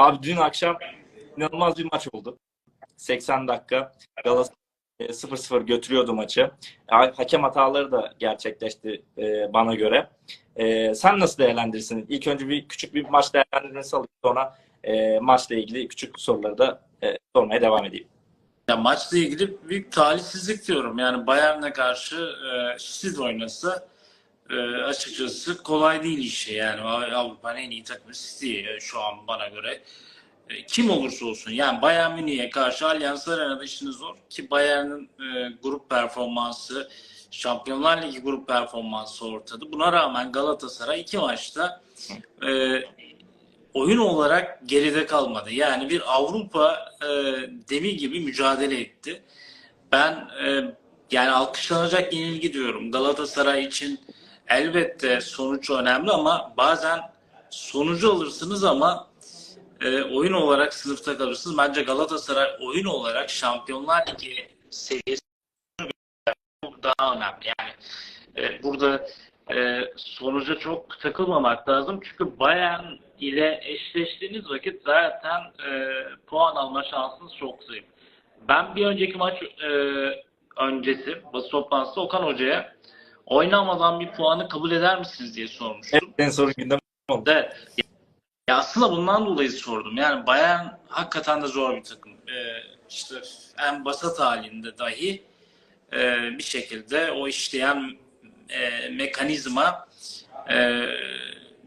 Abi dün akşam inanılmaz bir maç oldu. 80 dakika Galatasaray e, 0-0 götürüyordu maçı. Ha- Hakem hataları da gerçekleşti e, bana göre. E, sen nasıl değerlendirirsin? İlk önce bir küçük bir maç değerlendirmesi alayım. Sonra e, maçla ilgili küçük soruları da e, sormaya devam edeyim. Ya maçla ilgili büyük talihsizlik diyorum. Yani Bayern'e karşı e, City oynasa e, açıkçası kolay değil işi. Yani Avrupa'nın en iyi takımı City e, şu an bana göre. E, kim olursa olsun. Yani Bayern Münih'e karşı Allianz Arena'da işiniz zor. Ki Bayern'in e, grup performansı, Şampiyonlar Ligi grup performansı ortada. Buna rağmen Galatasaray iki maçta e, oyun olarak geride kalmadı. Yani bir Avrupa e, devi gibi mücadele etti. Ben e, yani alkışlanacak yenilgi diyorum. Galatasaray için elbette sonuç önemli ama bazen sonucu alırsınız ama e, oyun olarak sınıfta kalırsınız. Bence Galatasaray oyun olarak Şampiyonlar Ligi seviyesi daha önemli. Yani e, burada e, sonuca çok takılmamak lazım. Çünkü Bayern ile eşleştiğiniz vakit zaten e, puan alma şansınız çok zayıf. Ben bir önceki maç e, öncesi basın toplantısında Okan Hoca'ya oynamadan bir puanı kabul eder misiniz diye sormuştum. En sorun gündem Evet. Ya aslında bundan dolayı sordum. Yani Bayern hakikaten de zor bir takım. Ee, işte en basit halinde dahi e, bir şekilde o işleyen e, mekanizma e,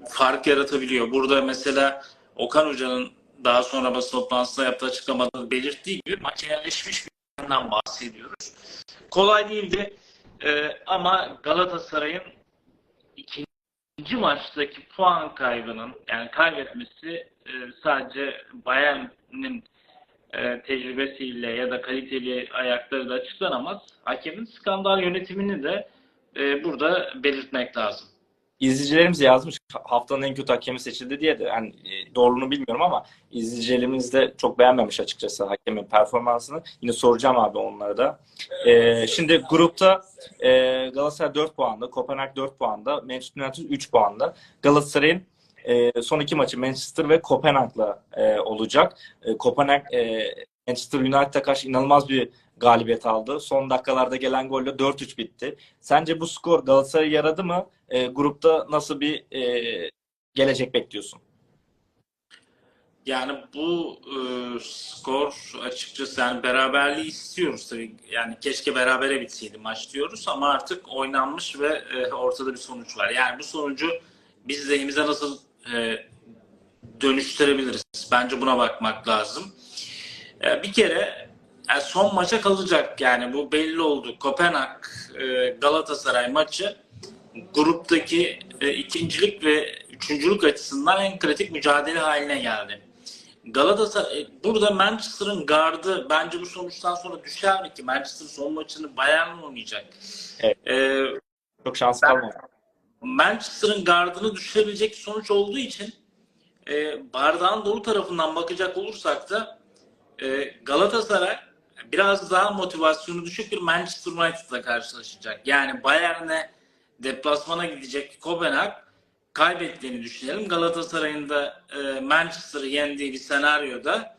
fark yaratabiliyor. Burada mesela Okan Hoca'nın daha sonra basın toplantısında yaptığı açıklamada belirttiği gibi maça yerleşmiş bir bahsediyoruz. Kolay değildi E, ama Galatasaray'ın ikinci maçtaki puan kaybının yani kaybetmesi e, sadece Bayern'in e, tecrübesiyle ya da kaliteli ayakları da açıklanamaz. Hakemin skandal yönetimini de e, burada belirtmek lazım. İzleyicilerimiz yazmış haftanın en kötü hakemi seçildi diye de yani e, doğruluğunu bilmiyorum ama izleyicilerimiz de çok beğenmemiş açıkçası hakemin performansını. Yine soracağım abi onlara da. E, şimdi grupta e, Galatasaray 4 puanda, Kopenhag 4 puanda, Manchester United 3 puanda. Galatasaray'ın e, son iki maçı Manchester ve Kopenhag'la e, olacak. E, Kopenhag e, Manchester United'a karşı inanılmaz bir galibiyet aldı. Son dakikalarda gelen golle 4-3 bitti. Sence bu skor Galatasaray'a yaradı mı? E, grupta nasıl bir e, gelecek bekliyorsun? Yani bu e, skor açıkçası yani beraberliği istiyoruz tabii. Yani keşke berabere bitseydi maç diyoruz ama artık oynanmış ve e, ortada bir sonuç var. Yani bu sonucu biz lehimize nasıl e, dönüştürebiliriz? Bence buna bakmak lazım. E, bir kere yani son maça kalacak yani bu belli oldu. Kopenhag e, Galatasaray maçı gruptaki e, ikincilik ve üçüncülük açısından en kritik mücadele haline geldi. Galatasaray e, burada Manchester'ın gardı bence bu sonuçtan sonra düşer mi ki? Manchester son maçını Bayern mi oynayacak? Evet. E, Çok şans kalmadı. Manchester'ın gardını düşürebilecek sonuç olduğu için e, bardağın dolu tarafından bakacak olursak da e, Galatasaray biraz daha motivasyonu düşük bir Manchester United'la karşılaşacak. Yani Bayern'e deplasmana gidecek Kopenhag kaybettiğini düşünelim. Galatasaray'ın da e, Manchester'ı yendiği bir senaryoda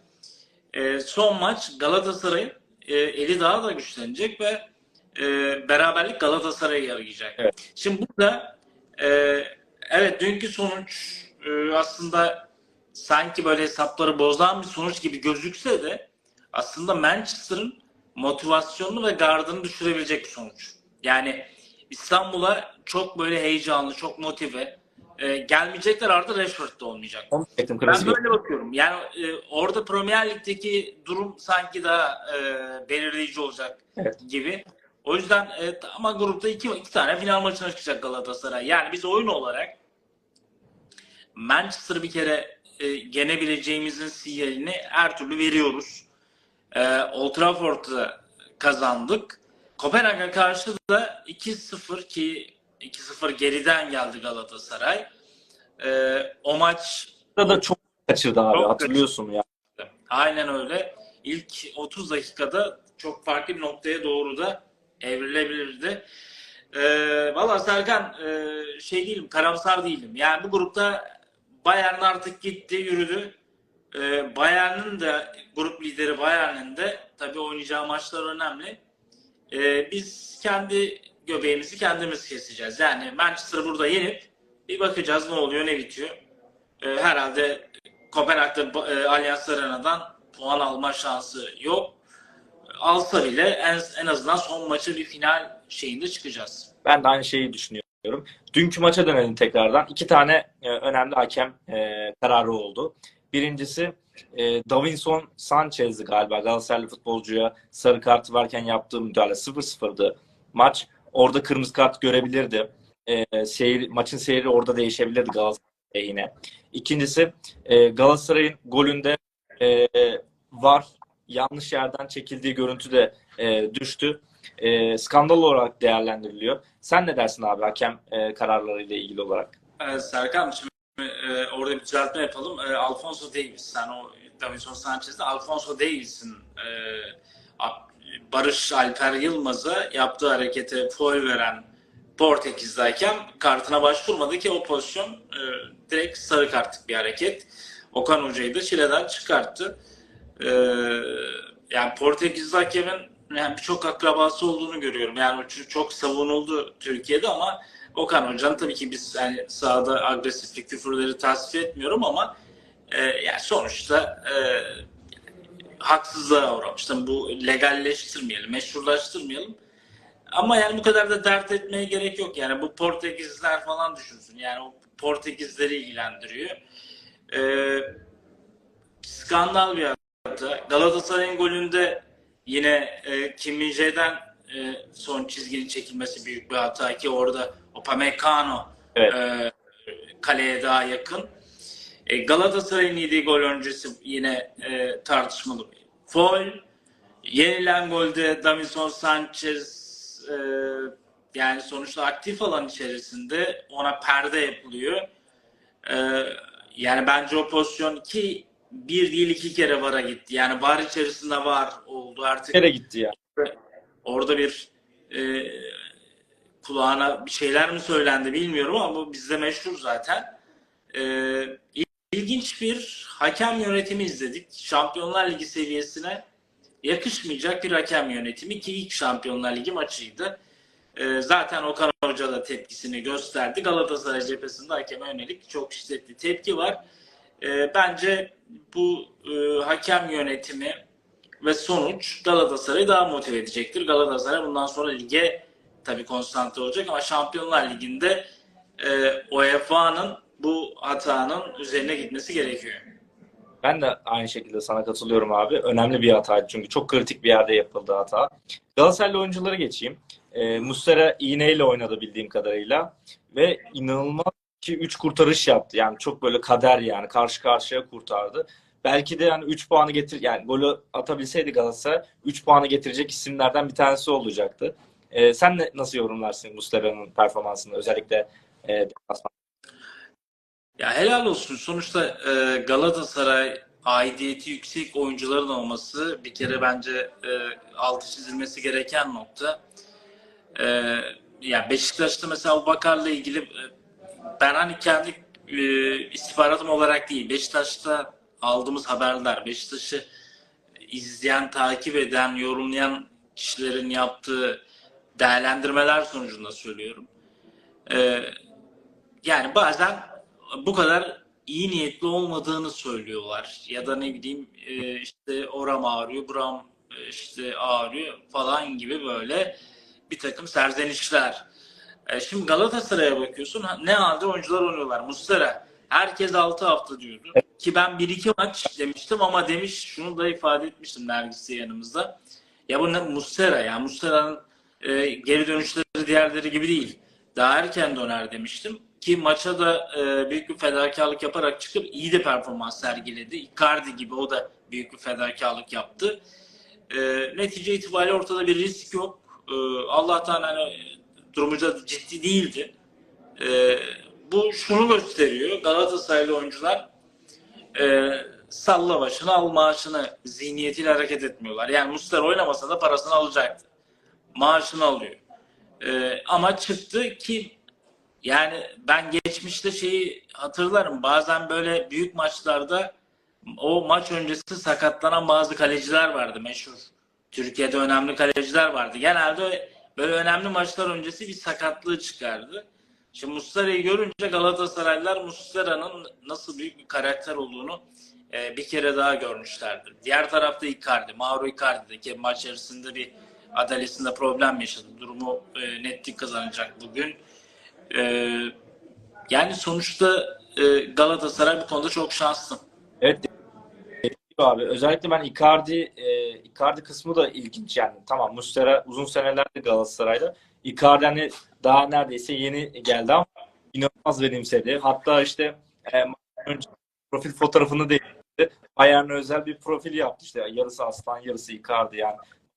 e, son maç Galatasaray'ın e, eli daha da güçlenecek ve e, beraberlik Galatasaray'a yarayacak. Evet. Şimdi burada e, evet dünkü sonuç e, aslında sanki böyle hesapları bozan bir sonuç gibi gözükse de aslında Manchester'ın motivasyonunu ve gardını düşürebilecek bir sonuç. Yani İstanbul'a çok böyle heyecanlı, çok motive e, gelmeyecekler artık Rashford'da olmayacak. Onu diyecektim, Ben böyle bakıyorum. Yani e, orada Premier Lig'deki durum sanki daha e, belirleyici olacak Evet. gibi. O yüzden e, ama grupta iki, iki tane final maçına çıkacak Galatasaray. Yani biz oyun olarak Manchester'ı bir kere e, yenebileceğimizin sinyalini her türlü veriyoruz. E, Old Trafford'da kazandık. Kopenhag'a karşı da 2-0 ki 2-0 geriden geldi Galatasaray. E, o maç da çok kaçırdı abi Çok hatırlıyorsun ya. Aynen öyle. İlk 30 dakikada çok farklı bir noktaya doğru da evrilebilirdi. Ee, Valla Serkan e, şey değilim, karamsar değilim. Yani bu grupta Bayern artık gitti, yürüdü. E, Bayern'in de grup lideri Bayern'in de tabii oynayacağı maçlar önemli. E, biz kendi göbeğimizi kendimiz keseceğiz. Yani Manchester'ı burada yenip bir bakacağız ne oluyor ne bitiyor. E, herhalde Kopenhag'da e, Allianz Arena'dan puan alma şansı yok. Alsa bile en, en azından son maçı bir final şeyinde çıkacağız. Ben de aynı şeyi düşünüyorum. Dünkü maça dönelim tekrardan. İki tane e, önemli hakem e, kararı oldu. Birincisi e, Davinson Sanchez'di galiba Galatasaraylı futbolcuya sarı kartı varken yaptığı müdahale 0-0'dı maç. Orada kırmızı kart görebilirdi. E, seyir, maçın seyri orada değişebilirdi Galatasaray lehine. İkincisi e, Galatasaray'ın golünde e, var yanlış yerden çekildiği görüntü de e, düştü. E, skandal olarak değerlendiriliyor. Sen ne dersin abi hakem e, kararlarıyla ilgili olarak? Ee, Serkan e, orada bir düzeltme yapalım. E, Alfonso Davis, sen o Davinson Sanchez'de Alfonso Davis'in e, Barış Alper Yılmaz'a yaptığı harekete foul veren Portekizli hakem kartına başvurmadı ki o pozisyon e, direkt sarı kartlık bir hareket. Okan Hoca'yı da çileden çıkarttı. E, yani Portekizli hakemin yani birçok akrabası olduğunu görüyorum. Yani çok savunuldu Türkiye'de ama Okan Hoca'nın tabii ki biz yani sahada agresiflik küfürleri tasvip etmiyorum ama e, yani sonuçta e, haksızlığa uğramış. Tabii bu legalleştirmeyelim, meşrulaştırmayalım. Ama yani bu kadar da dert etmeye gerek yok. Yani bu Portekizler falan düşünsün. Yani o Portekizleri ilgilendiriyor. E, skandal bir hata. Galatasaray'ın golünde yine e, Kim Min-jae'den e, son çizginin çekilmesi büyük bir hata ki orada Upamecano Evet. e, kaleye daha yakın. E, Galatasaray'ın yediği gol öncesi yine e, tartışmalı foul. Yenilen golde Davinson Sanchez e, yani sonuçta aktif alan içerisinde ona perde yapılıyor. E, yani bence o pozisyon ki bir değil iki kere vara gitti. Yani var içerisinde var oldu artık. Nereye gitti ya? Orada bir e, kulağına bir şeyler mi söylendi bilmiyorum ama bu bizde meşhur zaten. E, ilginç bir hakem yönetimi izledik. Şampiyonlar Ligi seviyesine yakışmayacak bir hakem yönetimi ki ilk Şampiyonlar Ligi maçıydı. E, zaten Okan Hoca da tepkisini gösterdi. Galatasaray cephesinde hakeme yönelik çok şiddetli tepki var. E, bence bu e, hakem yönetimi ve sonuç Galatasaray'ı daha motive edecektir. Galatasaray bundan sonra lige tabii konsantre olacak ama Şampiyonlar Ligi'nde e, UEFA'nın bu hatanın üzerine gitmesi gerekiyor. Ben de aynı şekilde sana katılıyorum abi. Önemli bir hataydı çünkü çok kritik bir yerde yapıldı hata. Galatasaraylı oyunculara geçeyim. E, Mustera iğneyle oynadı bildiğim kadarıyla ve inanılmaz ki 3 kurtarış yaptı. Yani çok böyle kader yani karşı karşıya kurtardı. Belki de yani 3 puanı getir yani golü atabilseydi Galatasaray 3 puanı getirecek isimlerden bir tanesi olacaktı. E, sen ne, nasıl yorumlarsın Mustera'nın performansını özellikle e? Ya helal olsun. Sonuçta e, Galatasaray aidiyeti yüksek oyuncuların olması bir kere bence e, altı çizilmesi gereken nokta. E, ya Beşiktaş'ta mesela Bakar'la ilgili e, ben hani kendi e, istihbaratım olarak değil Beşiktaş'ta aldığımız haberler Beşiktaş'ı izleyen, takip eden, yorumlayan kişilerin yaptığı değerlendirmeler sonucunda söylüyorum. E, yani bazen bu kadar iyi niyetli olmadığını söylüyorlar. Ya da ne bileyim e, işte oram ağrıyor, buram e, işte ağrıyor falan gibi böyle bir takım serzenişler. E, Şimdi Galatasaray'a bakıyorsun ne halde oyuncular oynuyorlar. Muslera herkes 6 hafta diyordu. Ki ben 1-2 maç demiştim ama demiş şunu da ifade etmiştim Nergis'le yanımızda. Ya bu ne Muslera ya Muslera'nın e, geri dönüşleri diğerleri gibi değil. Daha erken döner demiştim. Ki maça da e, büyük bir fedakarlık yaparak çıkıp iyi de performans sergiledi. Icardi gibi o da büyük bir fedakarlık yaptı. E, netice itibariyle ortada bir risk yok. E, Allah'tan hani durumu da ciddi değildi. E, bu şunu gösteriyor. Galatasaraylı oyuncular e, salla başını al maaşını zihniyetiyle hareket etmiyorlar. Yani Muslera oynamasa da parasını alacaktı. Maaşını alıyor. E, ama çıktı ki yani ben geçmişte şeyi hatırlarım. Bazen böyle büyük maçlarda o maç öncesi sakatlanan bazı kaleciler vardı meşhur. Türkiye'de önemli kaleciler vardı. Genelde böyle önemli maçlar öncesi bir sakatlığı çıkardı. Şimdi Muslera'yı görünce Galatasaraylılar Muslera'nın nasıl büyük bir karakter olduğunu e, bir kere daha görmüşlerdir. Diğer tarafta Icardi, Mauro Icardi de ki maç içerisinde bir adalesinde problem yaşadı. Durumu e, netlik kazanacak bugün. E, yani sonuçta e, Galatasaray bu konuda çok şanslı. Evet abi özellikle ben Icardi e, Icardi kısmı da ilginç yani. Tamam Muslera uzun senelerdir Galatasaray'da. Icardi hani daha neredeyse yeni geldi ama inanılmaz benimsedi. Hatta işte e, önce profil fotoğrafını değiştirdi. Bayern'e özel bir profil yaptı işte. Yarısı Aslan, yarısı Icardi yani.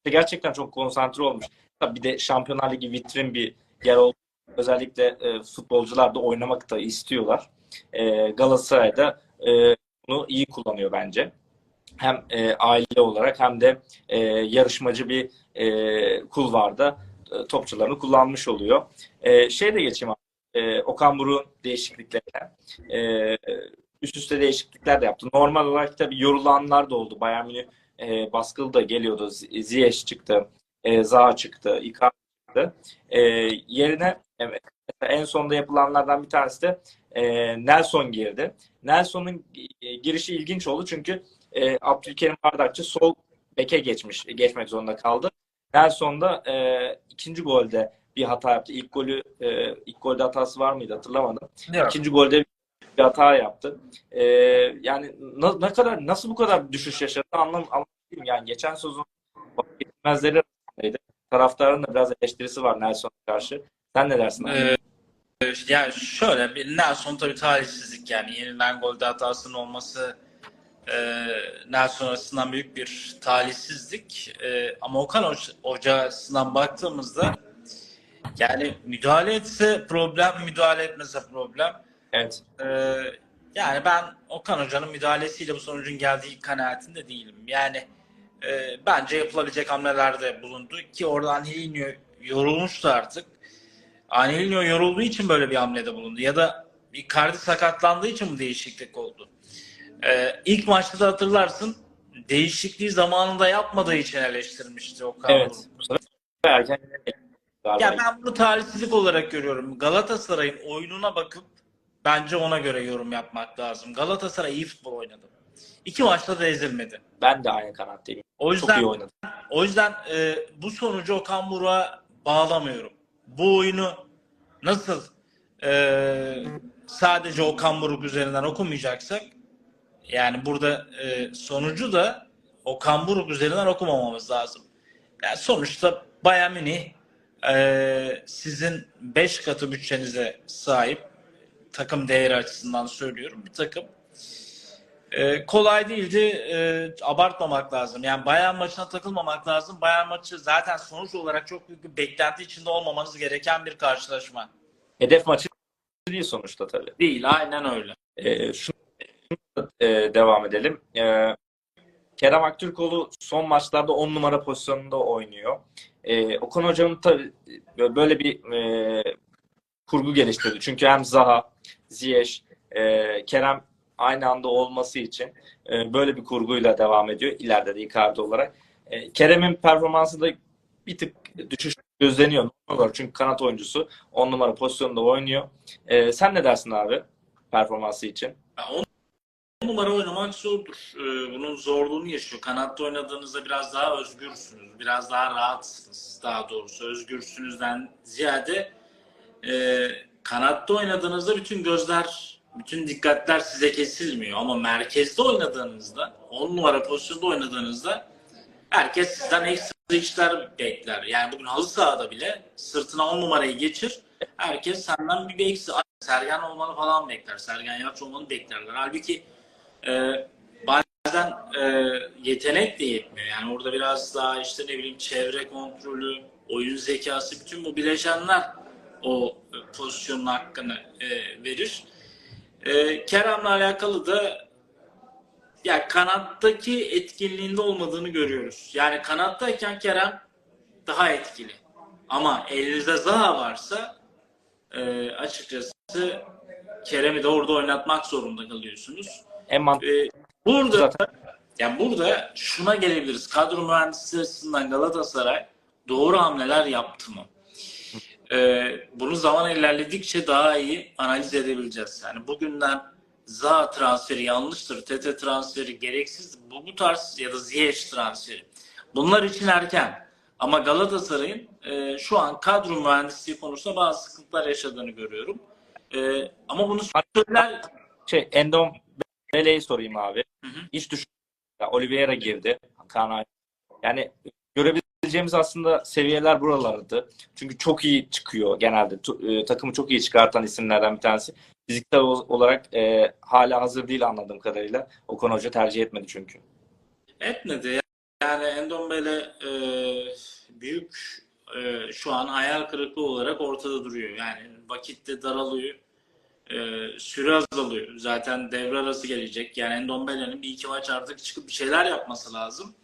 Gerçekten çok konsantre olmuş. Tabii bir de Şampiyonlar Ligi vitrin bir yer oldu. Özellikle e, futbolcular da oynamak da istiyorlar. E, Galatasaray'da e, bunu iyi kullanıyor bence. Hem e, aile olarak hem de e, yarışmacı bir e, kulvarda e, topçularını kullanmış oluyor. E, şey de geçeyim abi. E, Okan Buruk'un değişikliklerine. E, üst üste değişiklikler de yaptı. Normal olarak tabii yorulanlar da oldu. Bayern Münih e, baskılı da geliyordu. Ziyech çıktı. E, Zaha çıktı. Icardi çıktı. E, yerine evet, en sonda yapılanlardan bir tanesi de e, Nelson girdi. Nelson'un e, girişi ilginç oldu çünkü e, Abdülkerim Bardakçı sol beke geçmiş, geçmek zorunda kaldı. Nelson da e, ikinci golde bir hata yaptı. İlk golü e, ilk golde hatası var mıydı hatırlamadım. İkinci golde bir hata yaptı. E, yani na- ne kadar nasıl bu kadar düşüş yaşadı anlam anlamadım. Yani geçen sezon vazgeçilmezleri arasındaydı. Taraftarın da biraz eleştirisi var Nelson'a karşı. Sen ne dersin? Ee, yani şöyle bir Nelson tabii talihsizlik yani yenilen golde hatasının olması e, Nelson açısından büyük bir talihsizlik. E, ama Okan Hoca açısından baktığımızda yani müdahale etse problem, müdahale etmese problem. Evet. E, yani ben Okan Hoca'nın müdahalesiyle bu sonucun geldiği kanaatinde değilim. Yani e, bence yapılabilecek hamlelerde bulundu ki orada Angelino yorulmuştu artık. Angelino yorulduğu için böyle bir hamlede bulundu. Ya da Icardi sakatlandığı için bu değişiklik oldu. Ee, ilk maçta da hatırlarsın değişikliği zamanında yapmadığı için eleştirmişti Okan Evet. Ya ben bunu talihsizlik olarak görüyorum. Galatasaray'ın oyununa bakıp bence ona göre yorum yapmak lazım. Galatasaray iyi futbol oynadı. İki maçta da ezilmedi. Ben de aynı kanattayım. O Çok yüzden iyi oynadı. O yüzden e, bu sonucu Okan Buruk'a bağlamıyorum. Bu oyunu nasıl e, sadece Okan Buruk üzerinden okumayacaksak yani burada e, sonucu da Okan Buruk üzerinden okumamamız lazım. Yani sonuçta Bayern Münih e, sizin 5 katı bütçenize sahip takım değeri açısından söylüyorum bir takım. Ee, kolay değildi. Ee, abartmamak lazım. Yani Bayern maçına takılmamak lazım. Bayern maçı zaten sonuç olarak çok büyük bir beklenti içinde olmamanız gereken bir karşılaşma. Hedef maçı değil sonuçta tabii. Değil. Aynen öyle. Ee, şunu e, devam edelim. Ee, Kerem Aktürkoğlu son maçlarda 10 numara pozisyonunda oynuyor. Ee, Okan Hoca'nın tabii böyle bir e, kurgu geliştirdi. Çünkü hem Zaha, Ziyech, e, Kerem aynı anda olması için e, böyle bir kurguyla devam ediyor. İleride de Icardi olarak. E, Kerem'in performansı da bir tık düşüş gözleniyor. Çünkü kanat oyuncusu 10 numara pozisyonda oynuyor. E, sen ne dersin abi performansı için? Ya numara oynamak zordur. Ee, bunun zorluğunu yaşıyor. Kanatta oynadığınızda biraz daha özgürsünüz. Biraz daha rahatsınız daha doğrusu. Özgürsünüzden ziyade e, kanatta oynadığınızda bütün gözler, bütün dikkatler size kesilmiyor. Ama merkezde oynadığınızda, 10 numara pozisyonda oynadığınızda herkes sizden ekstra işler bekler. Yani bugün halı sahada bile sırtına 10 numarayı geçir. Herkes senden bir eksi Sergen olmanı falan bekler. Sergen Yalçın olmanı beklerler. Halbuki e, bazen e, yetenek de yetmiyor. Yani orada biraz daha işte ne bileyim çevre kontrolü, oyun zekası, bütün bu bileşenler o e, pozisyonun hakkını e, verir. E, Kerem'le alakalı da ya kanattaki etkinliğinde olmadığını görüyoruz. Yani kanattayken Kerem daha etkili. Ama elinizde Zaha varsa e, açıkçası Kerem'i de orada oynatmak zorunda kalıyorsunuz. E, Burada Zaten yani burada şuna gelebiliriz. Kadro mühendisliği açısından Galatasaray doğru hamleler yaptı mı? Ee, bunu zaman ilerledikçe daha iyi analiz edebileceğiz. Yani bugünden Za transferi yanlıştır, Tete transferi gereksiz, bu, bu tarz ya da Ziyech transferi. Bunlar için erken. Ama Galatasaray'ın e, şu an kadro mühendisliği konusunda bazı sıkıntılar yaşadığını görüyorum. E, ama bunu söyler... şey Endom Bele'yi sorayım abi. Hı hı. Hiç düşün. Ya Oliveira girdi. Kaan Yani görebileceğimiz aslında seviyeler buralardı. Çünkü çok iyi çıkıyor genelde. E, takımı çok iyi çıkartan isimlerden bir tanesi. Fiziksel olarak e, hala hazır değil anladığım kadarıyla. Okan Hoca tercih etmedi çünkü. Etmedi. Yani Endombele e, büyük e, şu an hayal kırıklığı olarak ortada duruyor. Yani vakitte daralıyor. E, süre azalıyor. Zaten devre arası gelecek. Yani Endombele'nin bir iki maç artık çıkıp bir şeyler yapması lazım.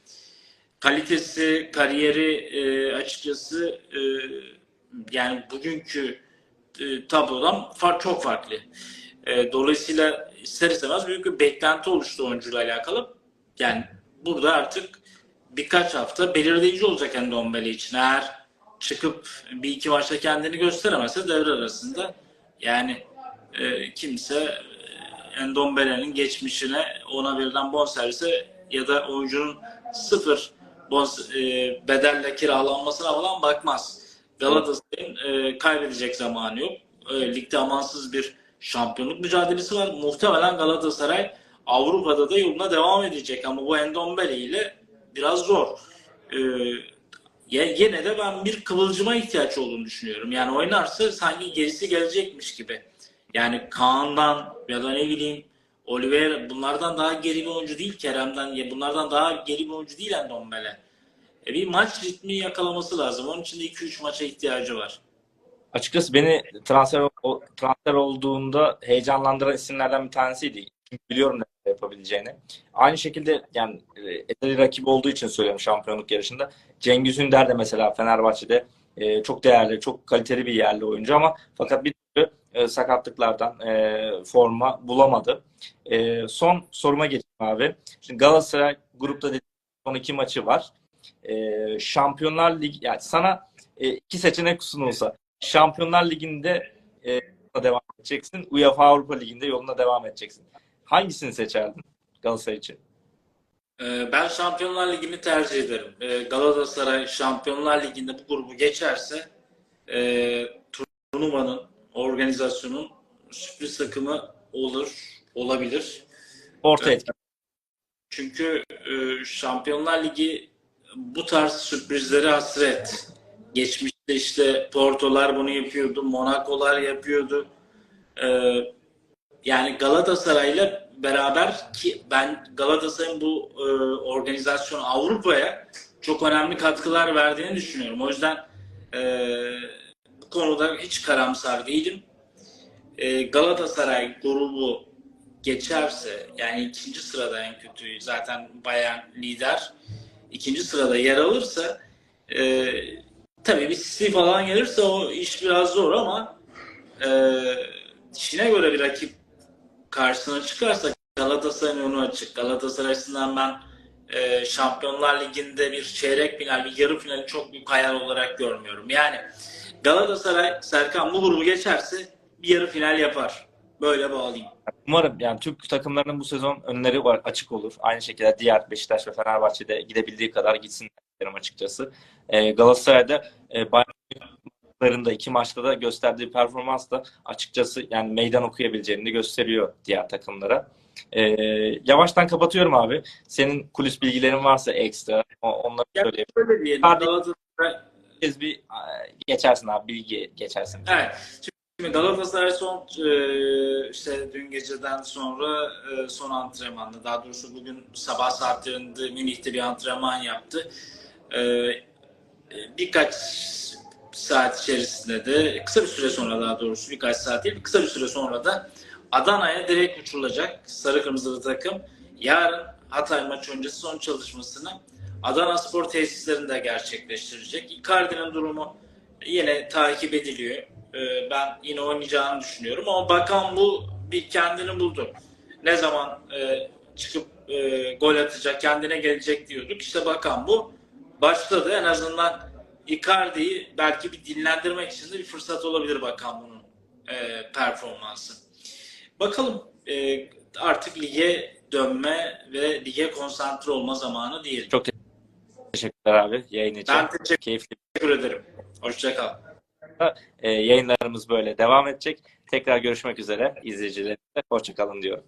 Kalitesi, kariyeri e, açıkçası e, yani bugünkü e, tablodan far, çok farklı. E, dolayısıyla ister istemez büyük bir beklenti oluştu oyuncuyla alakalı. Yani burada artık birkaç hafta belirleyici olacak Endombele için. Eğer çıkıp bir iki maçta kendini gösteremezse devre arasında yani e, kimse Endombele'nin geçmişine ona verilen bonservise ya da oyuncunun sıfır bons, e, bedelle kiralanmasına falan bakmaz. Galatasaray'ın e, kaybedecek zamanı yok. E, ligde amansız bir şampiyonluk mücadelesi var. Muhtemelen Galatasaray Avrupa'da da yoluna devam edecek ama bu Endombele ile biraz zor. Ye- yine de ben bir kıvılcıma ihtiyaç olduğunu düşünüyorum. Yani oynarsa sanki gerisi gelecekmiş gibi. Yani Kaan'dan ya da ne bileyim Oliver bunlardan daha geri bir oyuncu değil Kerem'den ya bunlardan daha geri bir oyuncu değil Endombele. E bir maç ritmi yakalaması lazım. Onun için de 2-3 maça ihtiyacı var. Açıkçası beni transfer transfer olduğunda heyecanlandıran isimlerden bir tanesiydi. Çünkü biliyorum ne yapabileceğini. Aynı şekilde yani ezeli rakip olduğu için söylüyorum şampiyonluk yarışında. Cengiz Ünder de mesela Fenerbahçe'de e, çok değerli, çok kaliteli bir yerli oyuncu ama fakat bir e, sakatlıklardan e, forma bulamadı. E, son soruma geçeyim abi. Şimdi Galatasaray grupta son iki maçı var. E, Şampiyonlar Ligi yani sana e, iki seçenek sunulsa Şampiyonlar Ligi'nde e, devam edeceksin. UEFA Avrupa Ligi'nde yoluna devam edeceksin. Hangisini seçerdin Galatasaray için? Ee, Ben Şampiyonlar Ligi'ni tercih ederim. Ee, Galatasaray Şampiyonlar Ligi'nde bu grubu geçerse e, turnuvanın, organizasyonun sürpriz takımı olur, olabilir. Orta etki. Çünkü e, Şampiyonlar Ligi bu tarz sürprizlere hasret. Geçmişte işte Porto'lar bunu yapıyordu, Monaco'lar yapıyordu. Ee, yani Galatasaray'la beraber ki ben Galatasaray'ın bu e, organizasyon Avrupa'ya çok önemli katkılar verdiğini düşünüyorum. O yüzden e, bu konuda hiç karamsar değilim. E, Galatasaray grubu geçerse yani ikinci sırada en kötü zaten Bayern lider ikinci sırada yer alırsa e, tabii bir City falan gelirse o iş biraz zor ama e, dişine göre bir rakip karşısına çıkarsa Galatasaray'ın önü açık. Galatasaray açısından ben e, Şampiyonlar Ligi'nde bir çeyrek final, bir yarı finali çok büyük hayal olarak görmüyorum. Yani Galatasaray, Serkan bu grubu geçerse bir yarı final yapar. Böyle bağlayayım. Umarım yani Türk takımlarının bu sezon önleri var, açık olur. Aynı şekilde diğer Beşiktaş ve Fenerbahçe'de gidebildiği kadar gitsin derim açıkçası. E, Galatasaray'da e, Bayern'larında iki maçta da gösterdiği performans da açıkçası yani meydan okuyabileceğini de gösteriyor diğer takımlara. E, yavaştan kapatıyorum abi. Senin kulis bilgilerin varsa ekstra onları. Hadi. Galatasaray Bir, bir geçersin abi bilgi geçersin. Evet. Şimdi Galatasaray son e, işte dün geceden sonra e, son antrenmanla daha doğrusu bugün sabah saatlerinde Münih'te bir antrenman yaptı. E, birkaç saat içerisinde de kısa bir süre sonra daha doğrusu birkaç saat değil kısa bir süre sonra da Adana'ya direkt uçurulacak sarı kırmızılı takım. Yarın Hatay maçı öncesi son çalışmasını Adana Spor tesislerinde gerçekleştirecek. Icardi'nin durumu yine takip ediliyor. Ee, ben yine oynayacağını düşünüyorum ama bakan bu bir kendini buldu. Ne zaman e, çıkıp e, gol atacak, kendine gelecek diyorduk. İşte bakan bu başladı. En azından Icardi'yi belki bir dinlendirmek için de bir fırsat olabilir bakan bunun e, performansı. Bakalım artık lige dönme ve lige konsantre olma zamanı diyelim. Çok Teşekkürler abi yayın için. Ben teşekkür Keyifli ederim. Hoşçakal. e, yayınlarımız böyle devam edecek. Tekrar görüşmek üzere izleyicilerimize. Hoşçakalın diyorum.